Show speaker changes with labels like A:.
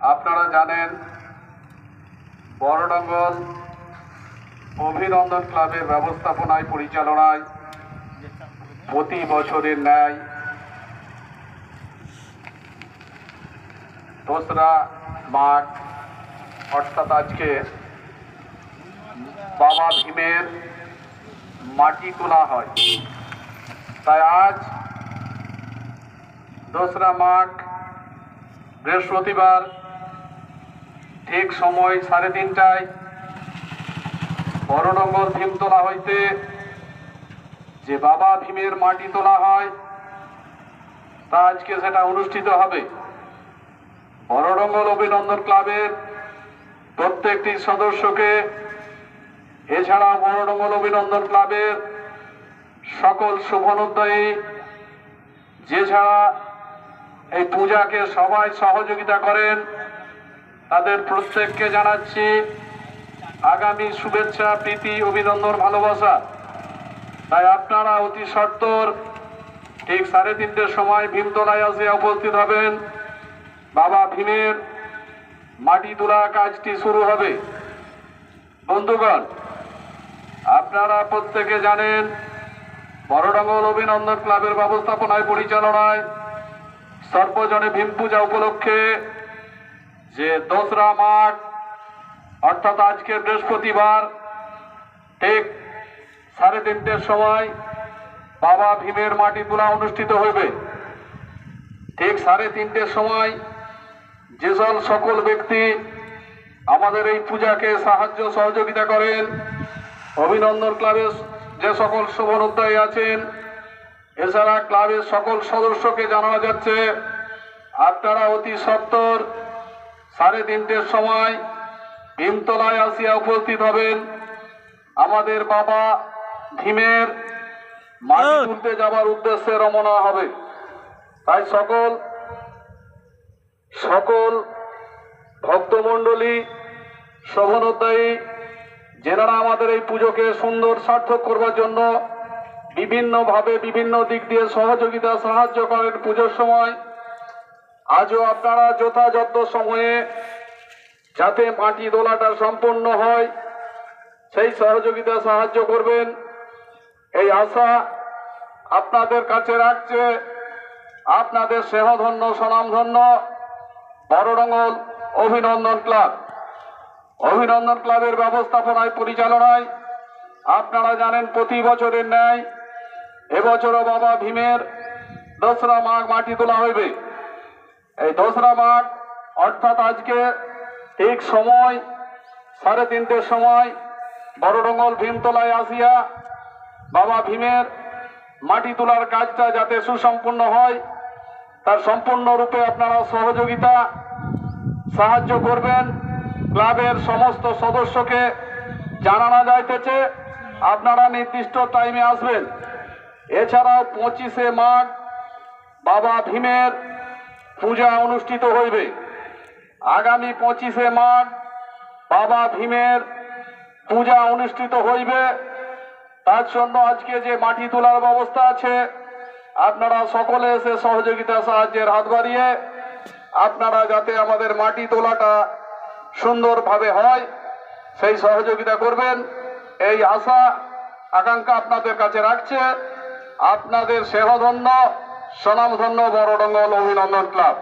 A: আপনারা জানেন, বড়ডঙ্গল অভিনন্দন ক্লাবের ব্যবস্থাপনায়, পরিচালনায় প্রতি বছরের ন্যায় দোসরা মাঘ, অর্থাৎ আজকে বাবা ভীমের মাটি তোলা হয়। তাই আজ দোসরা মাঘ, বৃহস্পতিবার ঠিক সময় সাড়ে তিনটায় বড়নগর ভীমতলা হইতে যে বাবা ভীমের মাটি তোলা হয়, তা আজকে সেটা অনুষ্ঠিত হবে। বড়ডঙ্গল অভিনন্দন ক্লাবের প্রত্যেকটি সদস্যকে, এছাড়া বড়ডঙ্গল অভিনন্দন ক্লাবের সকল শুভনোদ্যয়ী যে ছাড়া এই পূজাকে সবাই সহযোগিতা করেন তাদের প্রত্যেককে জানাচ্ছি আগামী শুভেচ্ছা, প্রীতি, অভিনন্দন, ভালোবাসা। তাই আপনারা অতি সত্তর ঠিক সাড়ে তিনটের সময় ভীমতলায় আসে উপস্থিত হবেন। বাবা ভীমের মাটি তোলা কাজটি শুরু হবে। বন্ধুগণ, আপনারা প্রত্যেকে জানেন, বড়ডঙ্গল অভিনন্দন ক্লাবের ব্যবস্থাপনায় পরিচালনায় সর্বজনে ভীম পূজা উপলক্ষে যে দোসরা মাঘ, অর্থাৎ আজকে বৃহস্পতিবার, ঠিক সাড়ে তিনটের সময় বাবা ভীমের মাটি তোলা অনুষ্ঠিত হইবে। ঠিক সাড়ে তিনটের সময় যেসব সকল ব্যক্তি আমাদের এই পূজাকে সাহায্য সহযোগিতা করেন, অভিনন্দন ক্লাবের যে সকল শুভনোদ্যয়ী আছেন, এছাড়া ক্লাবের সকল সদস্যকে জানানো যাচ্ছে, আপনারা অতি সত্তর সাড়ে তিনটের সময় ভীমতলায় আসিয়া উপস্থিত হবেন আমাদের বাবা ভীমের মাটি তুলতে যাবার উদ্দেশ্যে রমনা হবে। তাই সকল সকল ভক্তমণ্ডলী শোভনোদ্যয়ী যেনারা আমাদের এই পুজোকে সুন্দর সার্থক করবার জন্য বিভিন্নভাবে বিভিন্ন দিক দিয়ে সহযোগিতা সাহায্য করেন পুজোর সময় আজও আপনারা যথাযথ সময়ে যাতে মাটি দোলাটা সম্পন্ন হয়, সেই সহযোগিতা সাহায্য করবেন। এই আশা আপনাদের কাছে রাখছে। আপনাদের স্নেহধন্য স্বনামধন্য বড়ডঙ্গল অভিনন্দন ক্লাব। অভিনন্দন ক্লাবের ব্যবস্থাপনায়, পরিচালনায় আপনারা জানেন প্রতি বছরের ন্যায় এবছরও বাবা ভীমের দোসরা মাঘ মাটি তোলা হইবে। এই দোসরা মাঠ অর্থাৎ আজকে ঠিক সময়, সাড়ে তিনটের সময় বড়ডঙ্গল ভীমতলায় আসিয়া বাবা ভীমের মাটি তোলার কাজটা যাতে সুসম্পন্ন হয়, তার সম্পূর্ণরূপে আপনারা সহযোগিতা, সাহায্য করবেন। ক্লাবের সমস্ত সদস্যকে জানানো যাইতেছে, আপনারা নির্দিষ্ট টাইমে আসবেন। এছাড়াও পঁচিশে মাঘ, বাবা ভীমের পূজা অনুষ্ঠিত হইবে। আগামী পঁচিশে মাঘ বাবা ভীমের পূজা অনুষ্ঠিত হইবে। তার জন্য আজকে যে মাটি তোলার ব্যবস্থা আছে, আপনারা সকলে এসে সহযোগিতা সাহায্যের হাত বাড়িয়ে, আপনারা যাতে আমাদের মাটি তোলাটা সুন্দরভাবে হয়, সেই সহযোগিতা করবেন। এই আশা, আকাঙ্ক্ষা আপনাদের কাছে রাখছে। আপনাদের সেহধন্য স্বনামধন্য বড়ডঙ্গল অভিনন্দন ক্লাব।